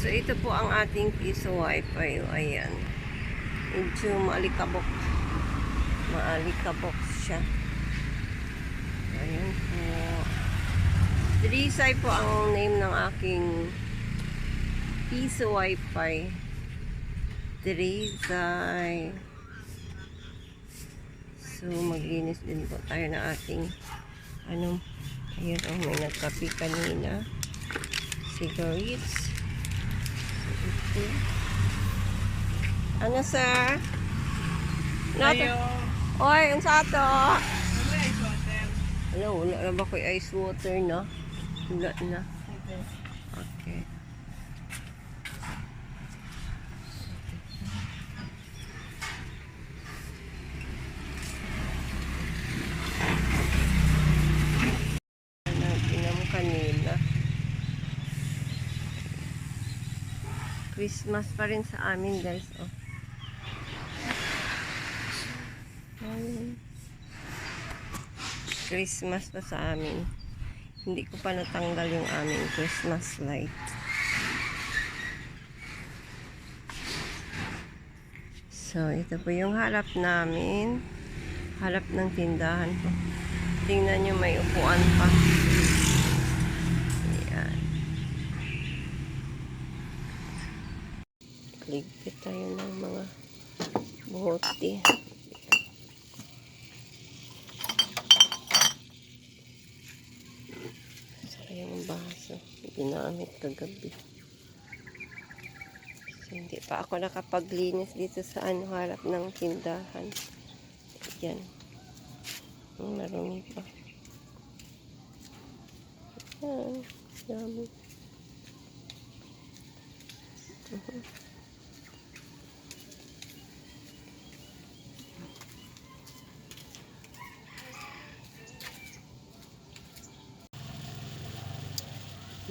So, ito po ang ating piso wifi. Ayan. Medyo maalikabok. Maalikabok siya. Ayan po. Drisay po ang name ng aking piso wifi. Drisay. So, maglinis din po tayo ng ating ano, ayun, oh, may nagkapi kanina. Cigarettes. So, ito. Ano, sir? Nato. Oy, unsa to? Ano, wala na ba ko'y ice water na? Wala na. Okay. Natin mo kanina. Christmas pa rin sa amin guys. Oh. Christmas pa sa amin. Hindi ko pa natanggal yung aming Christmas light. So, ito po yung harap namin. Harap ng tindahan ko. Tingnan nyo, may upuan pa. Ligpit tayo ng mga. Saka yung baso. Ginamit kagabi. So, hindi pa ako nakapaglinis dito sa ano, harap ng tindahan. Yan. Marumi pa. Yan. Dami. Mhm.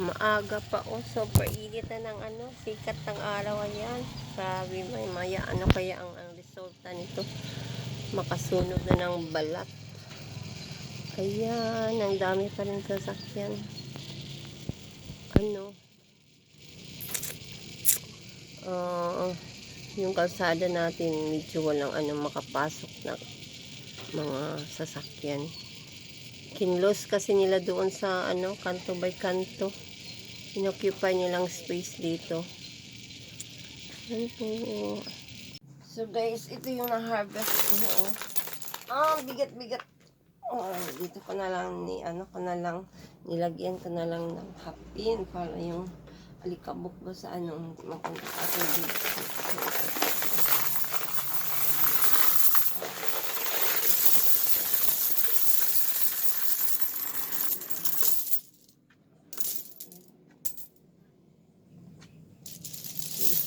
Maaga pa oh, super init na ng ano, sikat ng araw ayan. Sabi may maya, ano kaya ang, ang resulta nito? Makasunog na ng balat. Ayan, ang dami pa rin sasakyan. Ano? Ah, yung kalsada natin medyo walang ano makapasok na mga sasakyan. Kinlos kasi nila doon sa ano, kanto by kanto. Inoccupy nilang space dito. Yan po. So guys, ito yung na-harvest ko. Oh. Ah, bigat-bigat. Oh, dito ko na lang ni ano ko na lang nilagyan ko na lang ng hapin para yung alikabok ba sa ano mapunta ako dito.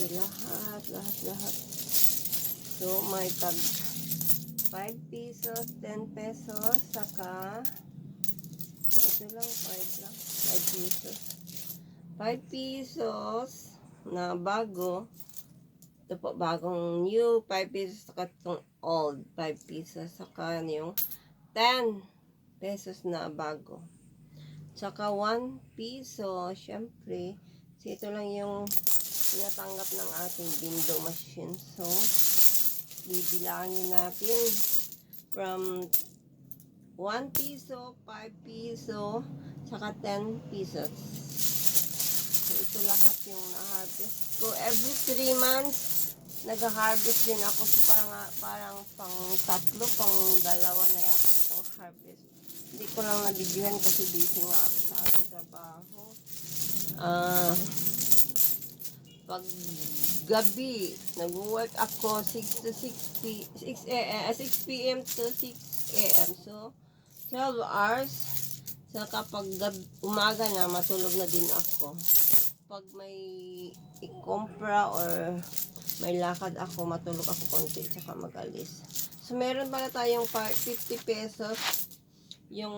Ito lahat, lahat, lahat. So, may tag 5 pesos, 10 pesos, saka ito lang, 5 lang, 5 pesos. 5 pesos na bago. Ito po, bagong new, 5 pesos, saka itong old, 5 pesos, saka yung 10 pesos na bago. Tsaka 1 piso, syempre, so ito lang yung tinatanggap ng ating window machine. So, bibilangin natin from 1 piso, 5 piso, saka 10 pesos. So, ito lahat yung na-harvest ko. Every 3 months, nag-harvest din ako. So, parang, parang pang tatlo, pang dalawa na yata itong harvest. Hindi ko lang nabigyan kasi busy nga ako sa aking trabaho. Ah, pag gabi, nag-work ako 6 to 6 p 6 a.m. 6 p.m. to 6 a.m. So, 12 hours. So, kapag gab umaga na, matulog na din ako. Pag may ikumpra or may lakad ako, matulog ako konti, tsaka mag-alis. So, meron pala tayong par- 50 pesos. Yung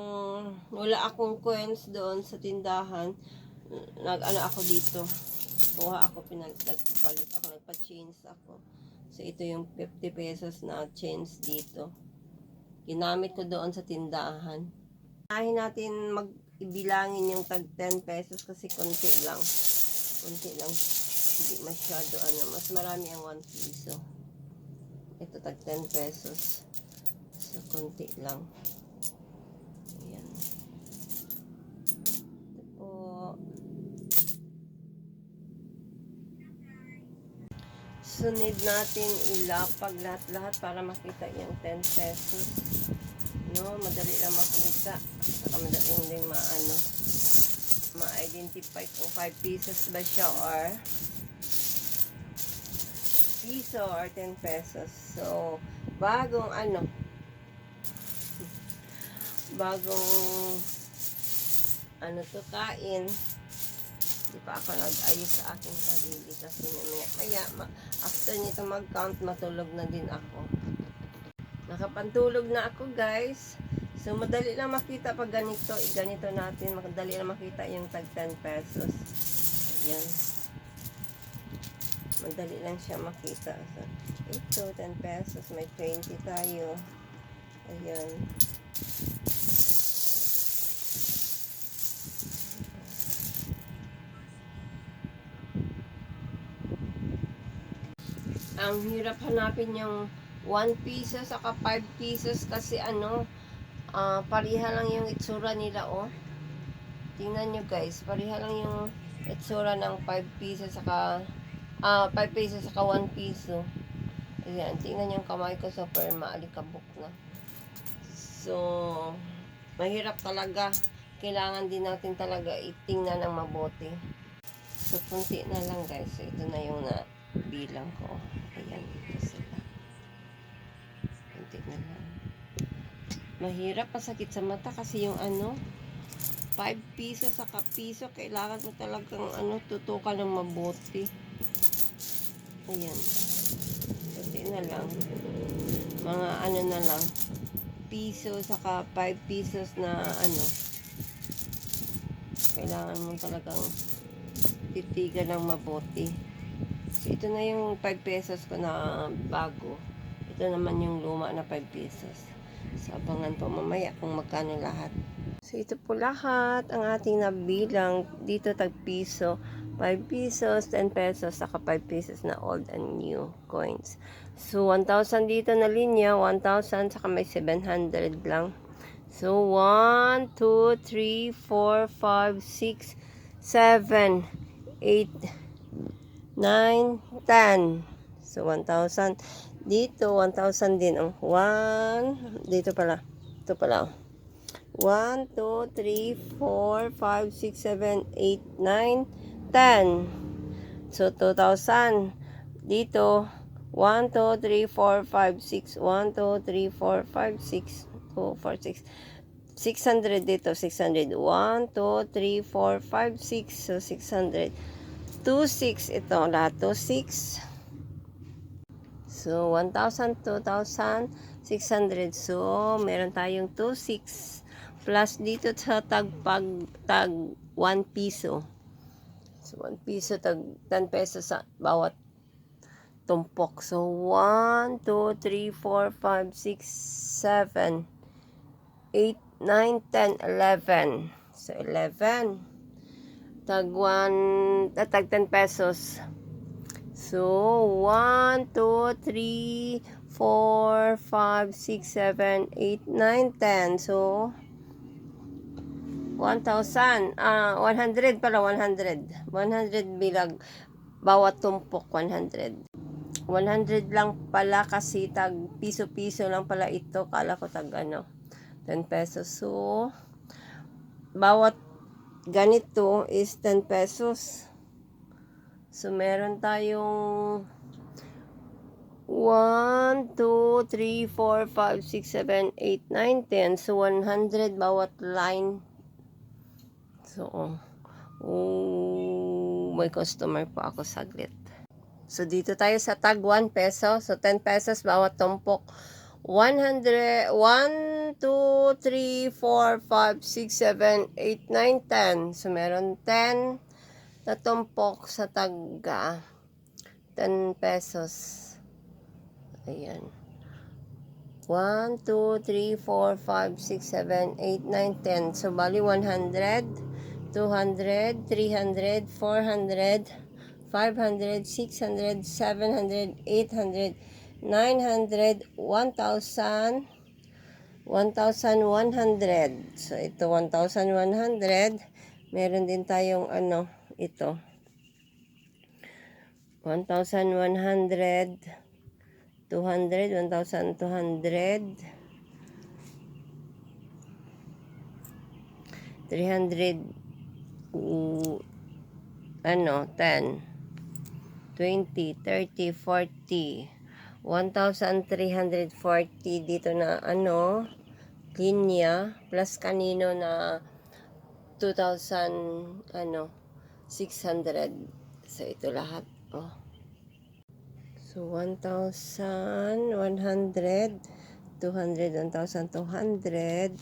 wala akong coins doon sa tindahan, nag-ano ako dito kuha ako, pinag nagpapalit ako, nagpa-change ako. So, ito yung 50 pesos na change dito. Ginamit ko doon sa tindahan. Unahin natin mag-ibilangin yung tag 10 pesos kasi konti lang. Konti lang. Hindi masyado ano. Mas marami ang 1 piso. Ito tag 10 pesos. So, konti lang. Sunod natin ilapag lahat-lahat para makita yung 10 pesos. No, madali lang makita. Saka madaling din maano ma-identify kung 5 pesos ba siya or piso or 10 pesos. So, bagong ano, bagong ano to kain, di pa ako nag-ayos sa aking sarili kasi maya, maya ma, after nito mag-count, matulog na din ako. Nakapantulog na ako guys. So, madali lang makita pag ganito, eh, ganito natin, madali lang makita yung tag 10 pesos. Ayan. Madali lang siya makita. So, ito, 10 pesos, may 20 tayo. Ayan. Ang hirap hanapin yung 1 piso saka 5 pesos kasi ano, ah pariha lang yung itsura nila oh. Tingnan nyo guys, pariha lang yung itsura ng 5 pesos saka ah 5 pesos saka 1 piso. Ayan, tingnan yung kamay ko sa perma, alikabok na. So, mahirap talaga. Kailangan din natin talaga itingnan ng mabuti. So, kunti na lang guys. So, ito na yung na bilang ko. Ayan, ito sila. Kunti na lang. Mahirap, pasakit sa mata kasi yung ano, 5 piso sa piso, kailangan mo talagang ano, tutukan ng mabuti. Ayan. Kunti na lang. Mga ano na lang, piso saka 5 pesos na ano, kailangan mo talagang titigan ng mabuti. Ito na yung 5 pesos ko na bago. Ito naman yung luma na 5 pesos. So, abangan po mamaya kung magkano lahat. So, ito po lahat ang ating nabilang dito tag piso. 5 pesos, 10 pesos, saka 5 pesos na old and new coins. So, 1,000 dito na linya, 1,000, saka may 700 lang. So, 1, 2, 3, 4, 5, 6, 7, 8, 9, 10. So, 1,000. Dito, 1,000 din. Ang 1, dito pala. Ito pala. 1, 2, 3, 4, 5, 6, 7, 8, 9, 10. So, 2,000. Dito, 1, 2, 3, 4, 5, 6. 1, 2, 3, 4, 5, 6. 2, 4, 6. 600 dito, 600. 1, 2, 3, 4, 5, 6. So, 600. 2, 6 ito. Lahat 2, 6. So, 1,000, 2,000, 600. So, meron tayong 2, 6. Plus dito sa tag pag tag 1 piso. So, 1 piso tag 10 pesos sa bawat tumpok. So, 1, 2, 3, 4, 5, 6, 7, 8, 9, 10, 11. So, 11. Tag 1, ah, tag 10 pesos. So, 1, 2, 3, 4, 5, 6, 7, 8, 9, 10. So, 1,000. Ah, 100 pala, 100. 100 bilag. Bawat tumpok, 100. 100 lang pala kasi tag piso-piso lang pala ito. Kala ko tag ano, 10 pesos. So, bawat ganito is 10 pesos. So, meron tayong 1, 2, 3, 4, 5, 6, 7, 8, 9, 10. So, 100 bawat line. So, oh, may customer po ako saglit. So, dito tayo sa tag 1 peso. So, 10 pesos bawat tumpok. 100, 1, 2, 3, 4, 5, 6, 7, 8, 9, 10. So, meron 10 na tumpok sa tagga. 10 pesos. Ayan. 1, 2, 3, 4, 5, 6, 7, 8, 9, 10. So, bali 100, 200, 300, 400, 500, 600, 700, 800, 900, 1,000, 1,100. So, ito 1,100. Meron din tayong ano, ito. 1,100, 200, 1,200, 300, mm, ano, 10, 20, 30, 40, 1,340 dito na ano, linya, plus kanino na 2,000, ano, 600. So, ito lahat, oh. So, 1,100, 200, 1,200,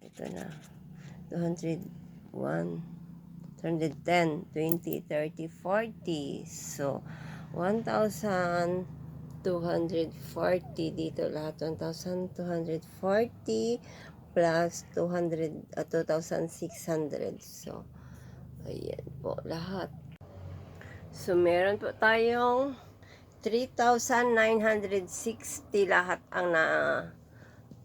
ito na, 200, 1, 210, 20, 30, 40. So, 1,240 dito lahat. 1,240 plus 200, uh, 2,600. So, ayan po lahat. So, meron po tayong 3,960 lahat ang na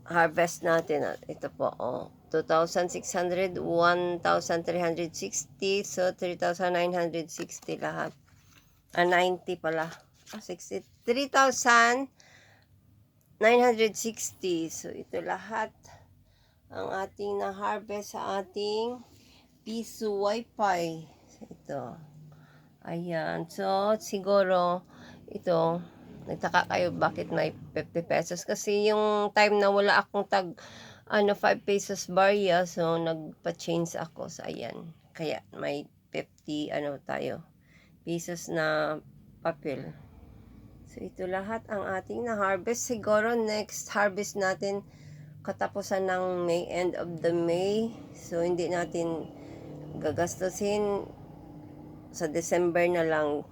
harvest natin. At Ito po, oh. 2,600, 1,360. So, 3,960 lahat. Ah, 90 pala. Ah, 60. 3,960. So, ito lahat ang ating na-harvest sa ating piso wifi. Ito. Ayan. So, siguro, ito, nagtaka kayo bakit may 50 pesos. Kasi yung time na wala akong tag, ano, 5 pesos barya, so nagpa-change ako. So, ayan. Kaya may 50, ano tayo, pesos na papel. So, ito lahat ang ating na-harvest. Siguro next harvest natin katapusan ng May, end of the May. So, hindi natin gagastusin sa December na lang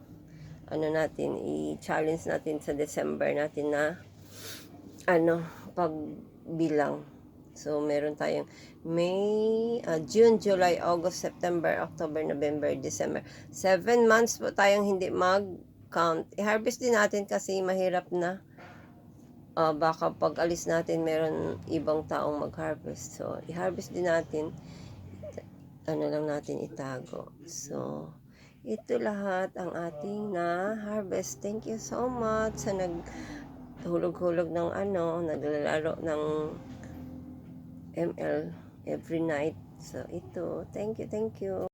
ano natin, i-challenge natin sa December natin na ano, pagbilang. So, meron tayong May, ah, June, July, August, September, October, November, December. Seven months po tayong hindi mag-count. I-harvest din natin kasi mahirap na. Ah, baka pag alis natin, meron ibang taong mag-harvest. So, i-harvest din natin. Ano lang natin itago. So, ito lahat ang ating na harvest. Thank you so much sa nag hulog-hulog ng ano, naglalaro ng ML every night. So, ito. Thank you, thank you.